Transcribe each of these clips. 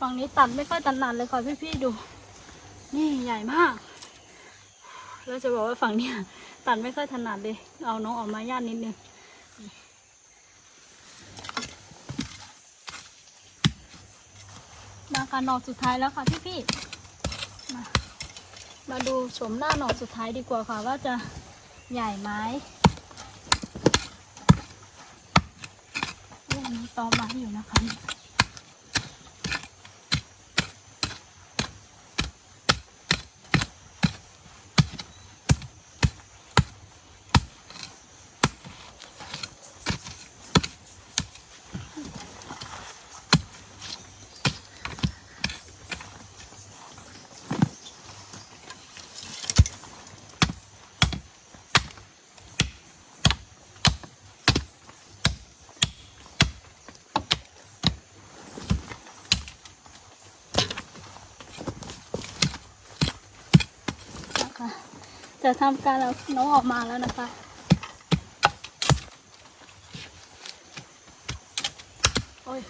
ฝั่งนี้ตัดไม่ค่อยตันนานเลยค่ะพี่ๆดู นี่ใหญ่มากแล้วจะบอกว่าฝั่งเนี้ยตัดไม่ค่อยถนัดเลย เอาน้องออกมาย่านนิดนึงมาค่ะหน่อสุดท้ายแล้วค่ะพี่ๆมามาดูชมหน้าหน่อสุดท้ายดีกว่าค่ะว่าจะใหญ่ไหมเรื่องนี้ตอไม้อยู่นะคะ จะทำการเอาน้องออกมาแล้วนะคะ โอ้ย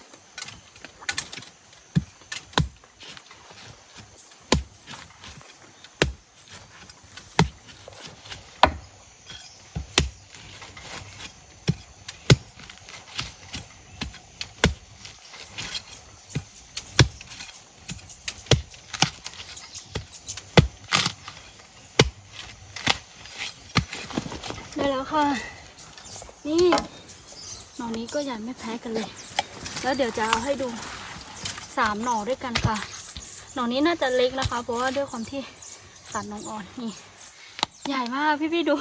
ได้แล้วค่ะ นี่หน่อนี้ ก็ใหญ่ไม่แพ้กันเลย แล้วเดี๋ยวจะเอาให้ดูสามหน่อด้วยกันค่ะ หน่อนี้น่าจะเล็กนะคะ เพราะว่าด้วยความที่สันนองอ่อนนี่ ใหญ่มากพี่ๆดู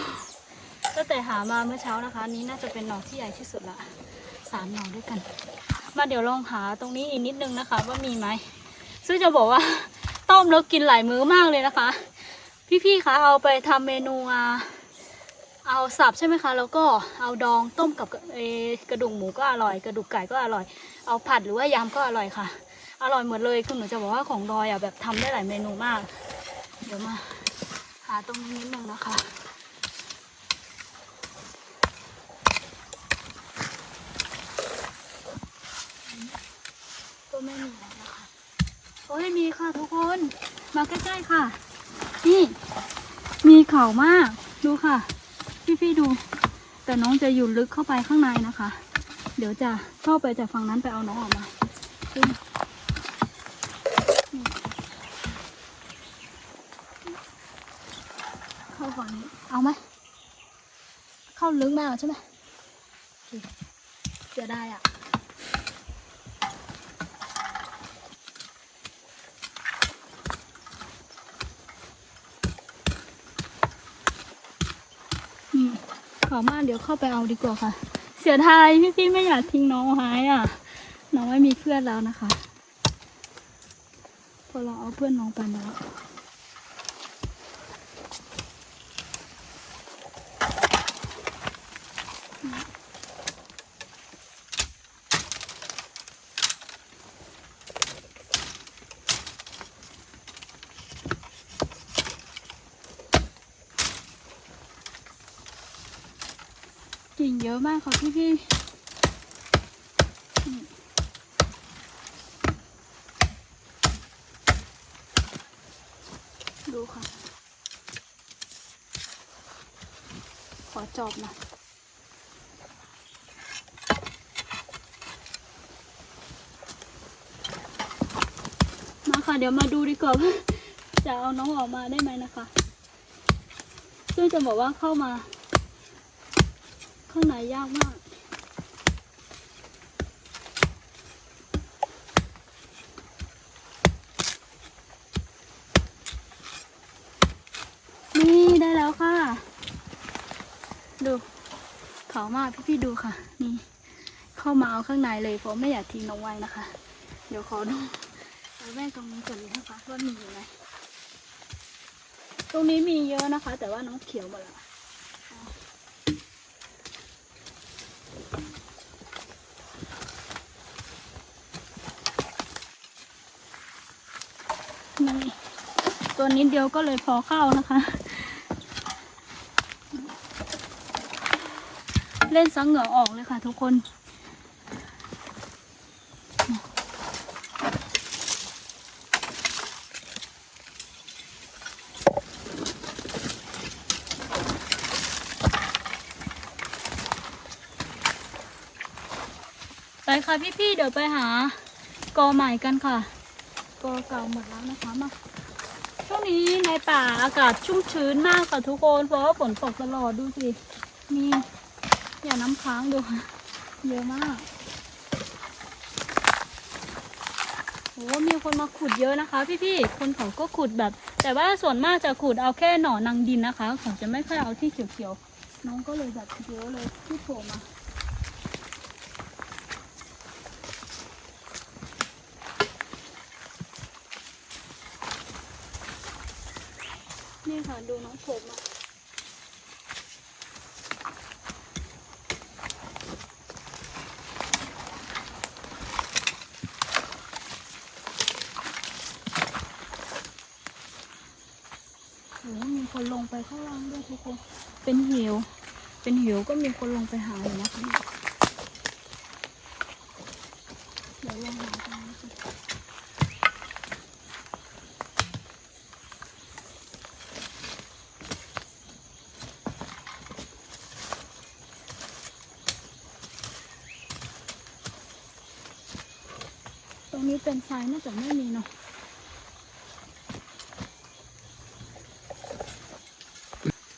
ตั้งแต่หามาเมื่อเช้านะคะ นี้น่าจะเป็นหน่อที่ใหญ่ที่สุดละสามหน่อด้วยกัน มาเดี๋ยวลองหาตรงนี้อีกนิดนึงนะคะ ว่ามีไหมซึ่งจะบอกว่าต้มแล้วกินหลายมื้อมากเลยนะคะ พี่ๆคะเอาไปทำเมนูอะ เอาสับใช่ไหมคะ แล้วก็เอาดองต้มกับกระดูกหมูก็อร่อย กระดูกไก่ก็อร่อย เอาผัดหรือว่ายำก็อร่อยค่ะ อร่อยหมดเลยคุณหนูจะบอกว่าของดอยอะแบบทำได้หลายเมนูมาก เดี๋ยวมา หาตรงนี้นิดนึงนะคะก็ไม่มีแล้วนะคะโอ้ยมีค่ะทุกคน มาใกล้ๆค่ะ นี่ มีเข่ามาก ดูค่ะ พี่ๆดู แต่น้องจะอยู่ลึกเข้าไปข้างในนะคะ เดี๋ยวจะเข้าไปจากฝั่งนั้นไปเอาน้องออกมาเข้าฝั่งนี้เอาไหมเข้าลึกมากใช่ไหมเคเสียได้อะ อืม ขอมาเดี๋ยวเข้าไปเอาดีกว่าค่ะ เสียดายพี่พี่ๆไม่อยากทิ้งน้องไว้อะ น้องไม่มีเพื่อนแล้วนะคะ พอเราเอาเพื่อนน้องไปแล้ว กิ่งเยอะมากค่ะพี่พี่ดูค่ะ ขอจอบหน่อยมาค่ะ เดี๋ยวมาดูดีกว่าจะเอาน้องออกมาได้ไหมนะคะ ซึ่งจะบอกว่าเข้ามา ข้างในยากมาก นี่ได้แล้วค่ะ ดูเขามากพี่ๆดูค่ะ นี่ เข้ามาเอาข้างในเลยเพราะไม่อยากทิ้งน้องไว้นะคะ เดี๋ยวขอดูเอาแม่ตรงนี้ก่อนนะคะว่ามีอยู่ไหมตรงนี้มีเยอะนะคะ แต่ว่าน้องเขียวหมดแล้ว ตัวนิดเดียวก็เลยพอเข้านะคะ เล่นสังเหงือออกเลยค่ะทุกคนไปค่ะพี่ๆเดี๋ยวไปหากอใหม่กันค่ะ กอเก่าหมดแล้วนะคะมา นี้ในป่าอากาศชุ่มชื้นมากค่ะทุกคนเพราะว่าฝนตกตลอดดูสิ มีอย่าน้ำค้างดูค่ะเยอะมากโอ้มีคนมาขุดเยอะนะคะ พี่ๆ คนเขาก็ขุดแบบ แต่ว่าส่วนมากจะขุดเอาแค่หน่อนางดินนะคะเขาจะไม่ค่อยเอาที่เขียวๆ น้องก็เลยแบบเยอะเลยที่โผล่มา นี่ค่ะ ดูน้องผมอะโอ้มีคนลงไปข้างล่างด้วยทุกคน เป็นเหวเป็นเหวก็มีคนลงไปหาอยู่นะคะเดี๋ยวลงหากันนะคะ ตรง นี้เป็นทรายน่าจะไม่มีเนาะ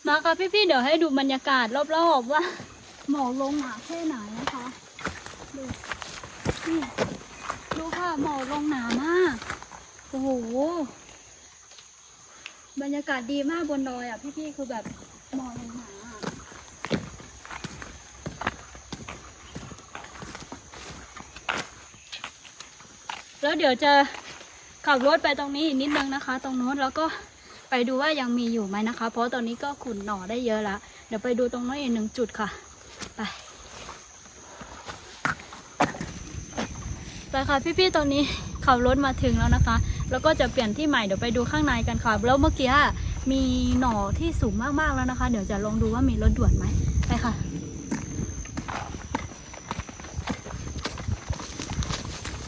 มาค่ะพี่ๆเดี๋ยวให้ดูบรรยากาศรอบๆว่าหมอกลงหนาแค่ไหนนะคะดูนี่ดูค่ะหมอกลงหนามากโอ้โหบรรยากาศดีมากบนดอยอะพี่ๆคือแบบหมอกลงหนาอะ แล้วเดี๋ยวจะขับรถไปตรงนี้อีกนิดนึงนะคะ ตรงโน้นแล้วก็ไปดูว่ายังมีอยู่ไหมนะคะ เพราะตอนนี้ก็ขุนหน่อได้เยอะแล้วเดี๋ยวไปดูตรงโน้นอีกหนึ่งจุดค่ะ ไป ไปค่ะพี่ๆตอนนี้ขับรถมาถึงแล้วนะคะ แล้วก็จะเปลี่ยนที่ใหม่เดี๋ยวไปดูข้างในกันค่ะ แล้วเมื่อกี้มีหน่อที่สูงมากๆแล้วนะคะ เดี๋ยวจะลองดูว่ามีรถด่วนไหมไปค่ะ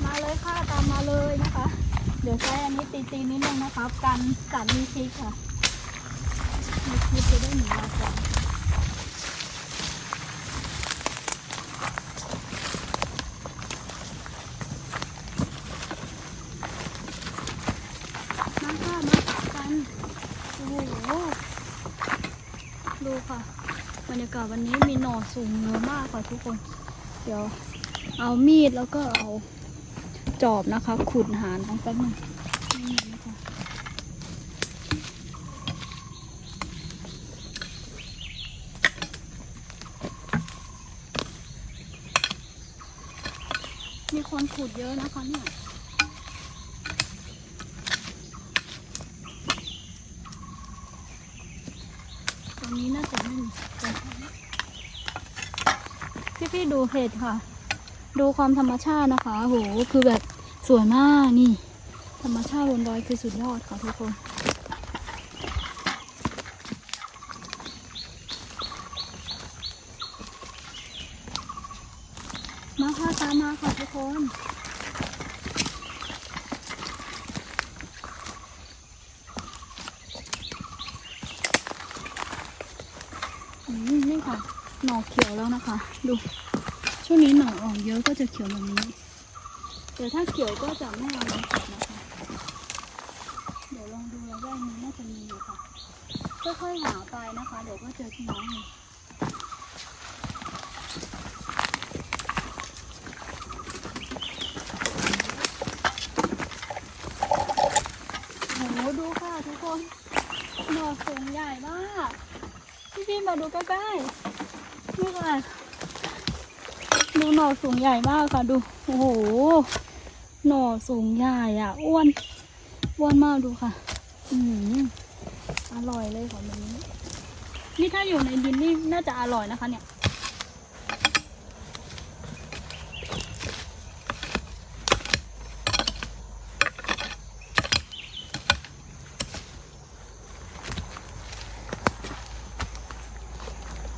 มาเลยค่ะตามมาเลยนะคะ เดี๋ยวใช้อันนี้ตีตีนิดนึงนะคะกันกัดมีชิกค่ะมีชิกจะได้หนีมาก่อนมาค่ะมาตักกันโอ้โหดูค่ะบรรยากาศวันนี้มีหน่อสูงเยอะมากค่ะทุกคน เดี๋ยวเอามีดแล้วก็เอา จอบนะคะ ขุดหาน้องแป๊บนึงมีคนขุดเยอะนะคะเนี่ยตรงนี้น่าจะไม่มีพี่ๆดูเห็ดค่ะ ดูความธรรมชาตินะคะโหคือแบบ สวยมากนี่ ธรรมชาติบนดอยคือสุดยอดค่ะทุกคนมาค่ะตามมาค่ะทุกคนอืมนี่ค่ะ หน่อเขียวแล้วนะคะ ดู ช่วงนี้หน่อออกเยอะก็จะเขียวแบบนี้ แต่ถ้าเขียวก็จะไม่เอามาตัดนะคะ เดี๋ยวลองดูแล้วได้มีน่าจะมีอยู่ค่ะ ค่อยๆหาไปนะคะ เดี๋ยวก็เจอพี่น้องเองโหดูค่ะทุกคนหน่อสูงใหญ่มากพี่ๆมาดูใกล้ๆนี่ค่ะ ดูหน่อสูงใหญ่มากค่ะดู โอ้โห หน่อสูงใหญ่อะ อ้วน อ้วนมากดูค่ะ อืมอร่อยเลยค่ะแบบนี้ นี่ถ้าอยู่ในดินนี่น่าจะอร่อยนะคะ เนี่ย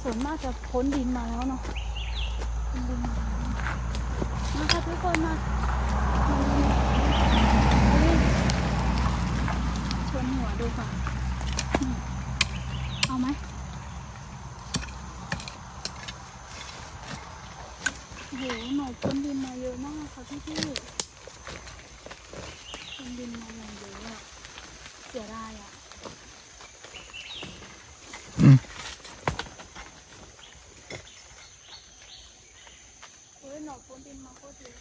ส่วนมากจะพ้นดินมาแล้วเนาะนดินมาแล้วมาค่ะทุกคนมามาดูหน่อยนี่ ชนหัวดูค่ะเอาไหมโหหนูคนดินมาเยอะมากค่ะพี่พี่คนดินมาอย่างเยอะอะเสียดายอะอืมเฮ้ยหนูคนดินมาโคตรเยอะ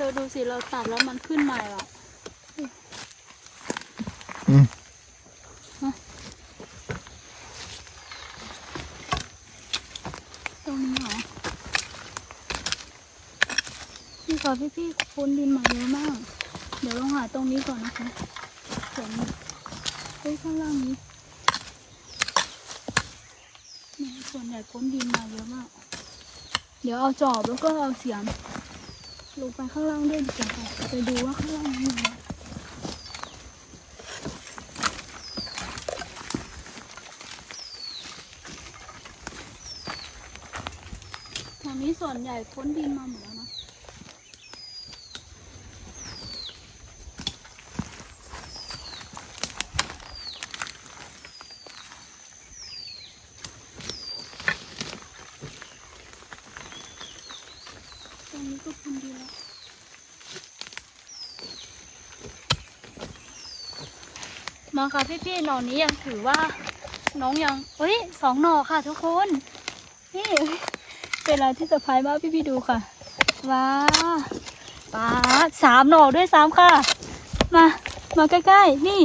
เธอดูสิเราตัดแล้วมันขึ้นใหม่อะอืมตรงนี้เหรอพี่ขอพี่พี่ๆคูณดินมาเยอะมาก เดี๋ยวลองหาตรงนี้ก่อนนะคะเห็นเฮ้ยข้างล่างนี้เนี่ยส่วนใหญ่พ้นดินมาเยอะมาก เดี๋ยวเอาจอบแล้วก็เอาเสียม ลงไปข้างล่างด้วยดีกว่าค่ะไปดูว่าข้างล่างมีอะไรทางนี้ส่วนใหญ่พ้นดินมาหมดแล้วนะ ตรงนี้ก็พ้นดินแล้ว มาค่ะพี่ๆหน่อนี้ยังถือว่าน้องยังเฮ้ยสองหน่อค่ะ ทุกคน นี่เป็นอะไรที่เซอร์ไพรส์มากพี่ๆดูค่ะ ว้าป้าสามหน่อด้วยซ้ำค่ะ มามาใกล้ๆ นี่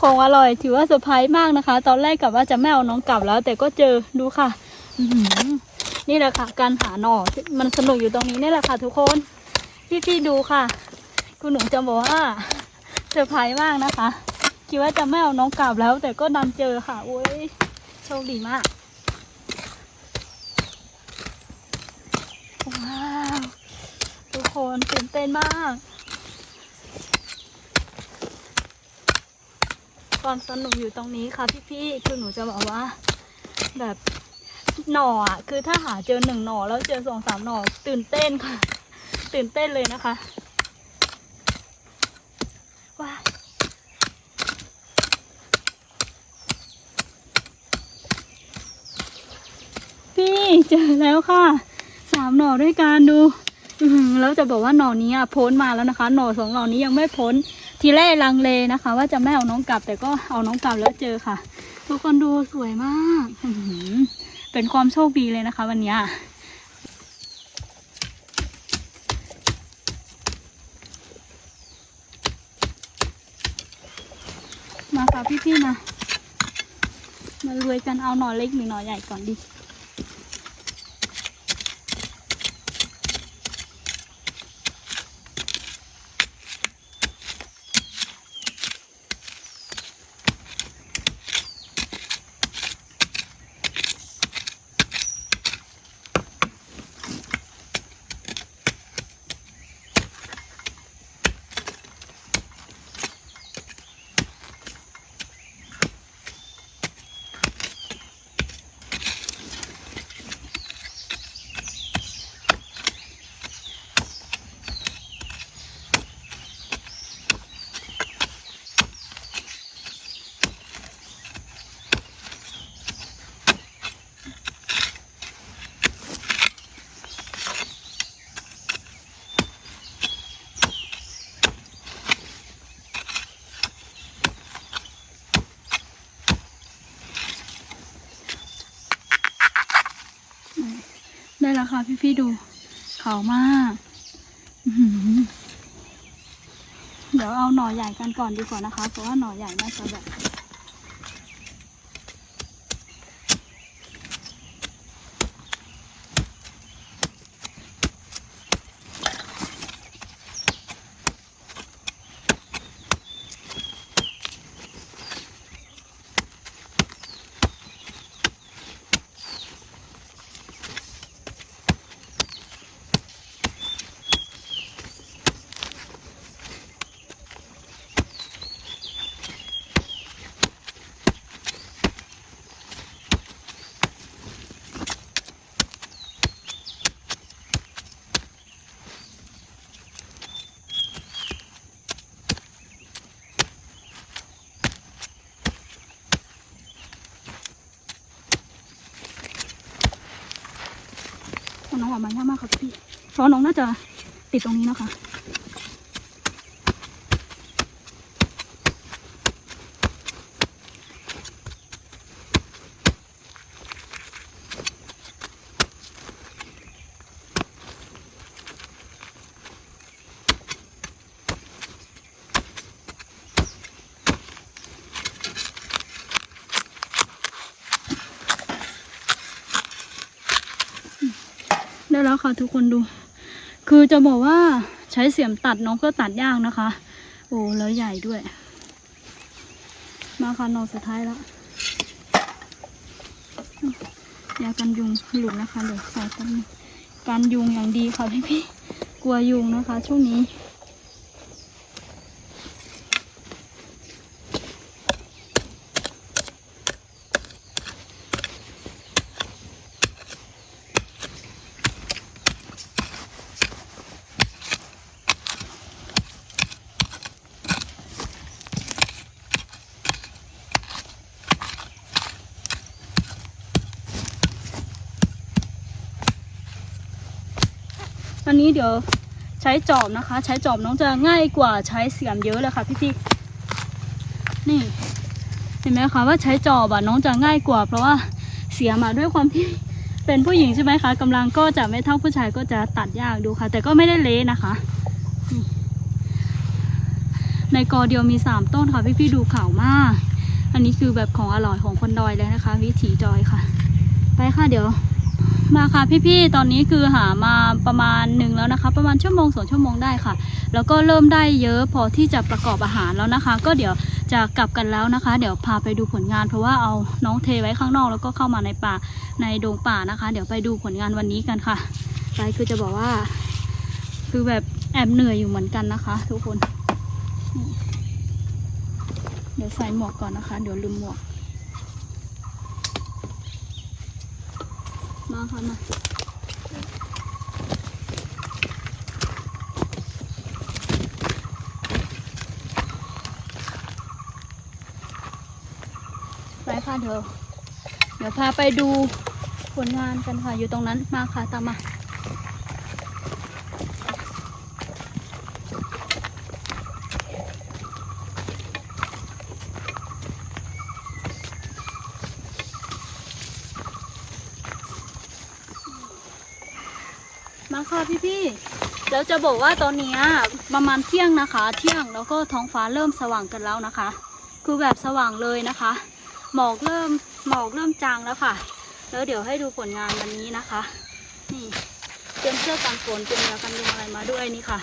ของอร่อยถือว่าเซอร์ไพรส์มากนะคะ ตอนแรกกะว่าจะไม่เอาน้องกลับแล้ว แต่ก็เจอดูค่ะนี่แหละค่ะ การหาหน่อมันสนุกอยู่ตรงนี้นี่แหละค่ะทุกคนพี่ๆดูค่ะ คุณหนูจะบอกว่าเซอร์ไพรส์มากนะคะ คิดว่าจะไม่เอาน้องกลับแล้ว แต่ก็ดันเจอค่ะ โอ้ยโชคดีมาก ว้าว ทุกคนตื่นเต้นมากความสนุกอยู่ตรงนี้ค่ะพี่ๆ คือหนูจะบอกว่า แบบหน่ออะ คือถ้าหาเจอหนึ่งหน่อแล้วเจอสองสามหน่อตื่นเต้นค่ะ ตื่นเต้นเลยนะคะ ว้าย พี่เจอแล้วค่ะ สามหน่อด้วยกันดูแล้วจะบอกว่าหน่อนี้อะพ้นมาแล้วนะคะ หน่อสองหน่อนี้ยังไม่พ้น ทีแรกลังเลนะคะ ว่าจะไม่เอาน้องกลับ แต่ก็เอาน้องกลับแล้วเจอค่ะ ทุกคนดูสวยมากเป็นความโชคดีเลยนะคะ วันเนี้ยมาค่ะพี่ๆมา มารวยกันเอาหน่อเล็กหรือหน่อใหญ่ก่อนดี ได้แล้วค่ะ พี่ๆดูขาวมากเดี๋ยวเอาหน่อใหญ่กันก่อนดีกว่านะคะ เพราะว่าหน่อใหญ่น่าจะแบบ อออกมายากมากค่ะพี่เพราะน้องน่าจะติดตรงนี้นะคะ ได้แล้วค่ะ ทุกคนดู คือจะบอกว่าใช้เสียมตัดน้องก็ตัดยากนะคะ โอ้แล้วใหญ่ด้วย มาค่ะนองสุดท้ายแล้วยากันยุงหลุดนะคะเดี๋ยวใส่กันงการยุงอย่างดีค่ะพี่พี่ๆกลัวยุงนะคะ ช่วงนี้ เดี๋ยวใช้จอบนะคะ ใช้จอบน้องจะง่ายกว่าใช้เสียมเยอะเลยค่ะพี่พี่ๆนี่ เห็นไหมคะว่าใช้จอบอะน้องจะง่ายกว่า เพราะว่าเสียมาด้วยความที่เป็นผู้หญิงใช่ไหมคะกำลังก็จะไม่เท่าผู้ชายก็จะตัดยากดูค่ะ แต่ก็ไม่ได้เละนะคะ ในกอเดียวมีสามต้นค่ะพี่พี่ๆดูข่าวมาก อันนี้คือแบบของอร่อยของคนดอยเลยนะคะ วิถีดอยค่ะ ไปค่ะเดี๋ยว มาค่ะพี่ๆ ตอนนี้คือหามาประมาณหนึ่งแล้วนะคะ ประมาณชั่วโมงสองชั่วโมงได้ค่ะ แล้วก็เริ่มได้เยอะพอที่จะประกอบอาหารแล้วนะคะ ก็เดี๋ยวจะกลับกันแล้วนะคะ เดี๋ยวพาไปดูผลงาน เพราะว่าเอาน้องเทไว้ข้างนอกแล้วก็เข้ามาในป่าในดงป่านะคะ เดี๋ยวไปดูผลงานวันนี้กันค่ะไปคือจะบอกว่า คือแบบแอบเหนื่อยอยู่เหมือนกันนะคะ ทุกคน เดี๋ยวใส่หมวกก่อนนะคะ เดี๋ยวลืมหมวก มาค่ะมาไปค่ะเธอเดี๋ยวพาไปดูผลงานกันค่ะอยู่ตรงนั้นมาค่ะตามมา มาค่พี่แล้วจะบอกว่าตอนนี้ประมาณเที่ยงนะคะ เที่ยงแล้วก็ท้องฟ้าเริ่มสว่างกันแล้วนะคะ คือแบบสว่างเลยนะคะ หมอกเริ่มหมอกเริ่มจางแล้วค่ะ แล้วเดี๋ยวให้ดูผลงานวันนี้นะคะ นี่เตรียมเสื้อกันฝนเตรียมยากันยุงอะไรมาด้วยนี่ค่ะ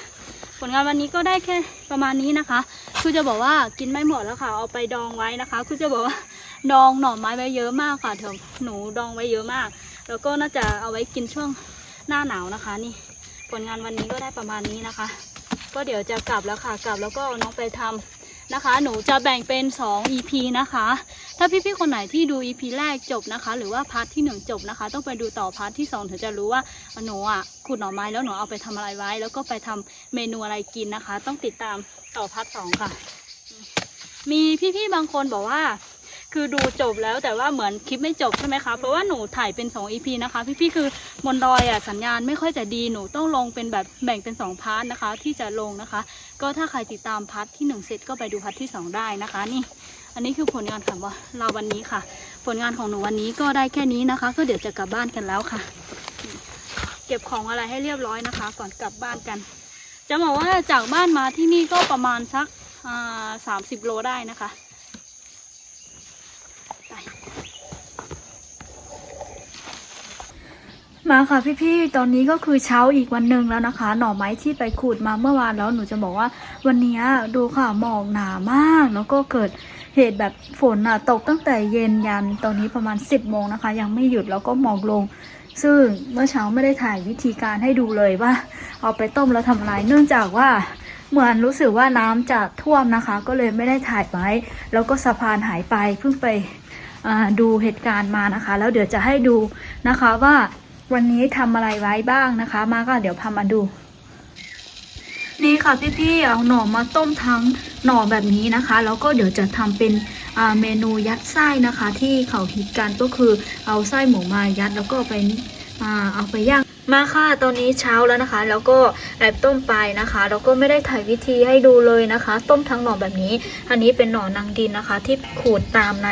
ผลงานวันนี้ก็ได้แค่ประมาณนี้นะคะ คือจะบอกว่ากินไม่หมดแล้วค่ะ เอาไปดองไว้นะคะ คือจะบอกว่าดองหน่อไม้ไว้เยอะมากค่ะเถอะหนูดองไว้เยอะมาก แล้วก็น่าจะเอาไว้กินช่วงหน้าหนาวนะคะนี่ ผลงานวันนี้ก็ได้ประมาณนี้นะคะ ก็เดี๋ยวจะกลับแล้วค่ะ กลับแล้วก็น้องไปทำนะคะ หนูจะแบ่งเป็น 2 EP นะคะ ถ้าพี่ๆ คนไหนที่ดู EP แรกจบนะคะ หรือว่าพาร์ทที่ 1 จบนะคะ ต้องไปดูต่อพาร์ทที่2ถึงจะรู้ว่าหนูอะขุดหน่อไม้แล้วหนูเอาไปทำอะไรไว้ แล้วก็ไปทำเมนูอะไรกินนะคะ ต้องติดตามต่อพาร์ทสองค่ะ มีพี่ๆ บางคนบอกว่า คือดูจบแล้วแต่ว่าเหมือนคลิปไม่จบใช่ไหมคะเพราะว่าหนูถ่ายเป็น2 EP นะคะ พี่ๆคือบนดอยอะสัญญาณไม่ค่อยจะดีหนูต้องลงเป็นแบบแบ่งเป็น2พาร์ทนะคะ ที่จะลงนะคะ ก็ถ้าใครติดตามพาร์ทที่ 1 เสร็จก็ไปดูพาร์ทที่ 2 ได้นะคะ นี่ อันนี้คือผลงานของเราวันนี้ค่ะ ผลงานของหนูวันนี้ก็ได้แค่นี้นะคะ ก็เดี๋ยวจะกลับบ้านกันแล้วค่ะ เก็บของอะไรให้เรียบร้อยนะคะ ก่อนกลับบ้านกัน จะบอกว่าจากบ้านมาที่นี่ก็ประมาณสักสามสิบโลได้นะคะ มาค่ะพี่ๆ ตอนนี้ก็คือเช้าอีกวันหนึ่งแล้วนะคะ หน่อไม้ที่ไปขูดมาเมื่อวานแล้วหนูจะบอกว่า วันนี้ดูค่ะหมอกหนามาก แล้วก็เกิดเหตุแบบฝนอะตกตั้งแต่เย็นยันตอนนี้ประมาณ 10โมงนะคะ ยังไม่หยุดแล้วก็หมอกลง ซึ่งเมื่อเช้าไม่ได้ถ่ายวิธีการให้ดูเลยว่า เอาไปต้มแล้วทำอะไรเนื่องจากว่าเหมือนรู้สึกว่าน้ำจะท่วมนะคะ ก็เลยไม่ได้ถ่ายไว้แล้วก็สะพานหายไปเพิ่งไปดูเหตุการณ์มานะคะ แล้วเดี๋ยวจะให้ดูนะคะว่า วันนี้ทำอะไรไว้บ้างนะคะ มาก็เดี๋ยวพามาดู นี่ค่ะพี่ๆเอาหน่อมาต้มทั้งหน่อแบบนี้นะคะ แล้วก็เดี๋ยวจะทำเป็นเมนูยัดไส้นะคะ ที่เขาฮิตกันก็คือเอาไส้หมูมายัดแล้วก็ไปอเอาไปย่างมาค่ะตอนนี้เช้าแล้วนะคะ แล้วก็แอบต้มไปนะคะ แล้วก็ไม่ได้ถ่ายวิธีให้ดูเลยนะคะ ต้มทั้งหน่อแบบนี้ อันนี้เป็นหน่อนางดินนะคะ ที่ขูดตามใน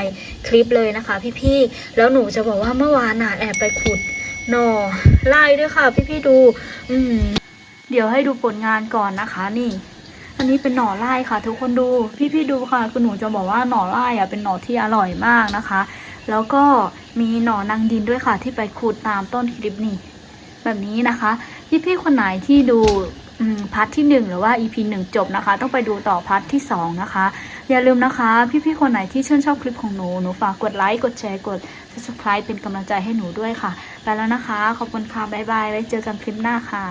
คลิปเลยนะคะ พี่ๆแล้วหนูจะบอกว่าเมื่อวานน่ะแอบไปขุด หน่อไล่ด้วยค่ะ พี่ๆดู อืมเดี๋ยวให้ดูผลงานก่อนนะคะนี่ อันนี้เป็นหน่อไล่ค่ะ ทุกคนดูพี่ๆดูค่ะคือหนูจะบอกว่าหน่อไล่อะเป็นหน่อที่อร่อยมากนะคะ แล้วก็มีหน่อนางดินด้วยค่ะ ที่ไปขุดตามต้นคลิปนี่แบบนี้นะคะพี่ๆคนไหนที่ดูพาร์ทที่หนึ่งหรือว่า EP หนึ่งจบนะคะ ต้องไปดูต่อพาร์ทที่สองนะคะ อย่าลืมนะคะ พี่ๆคนไหนที่ชื่นชอบคลิปของหนู หนูฝากกดไลค์กดแชร์กด subscribe เป็นกำลังใจให้หนูด้วยค่ะ ไปแล้วนะคะ ขอบคุณค่ะบ๊ายบายไว้เจอกันคลิปหน้าค่ะ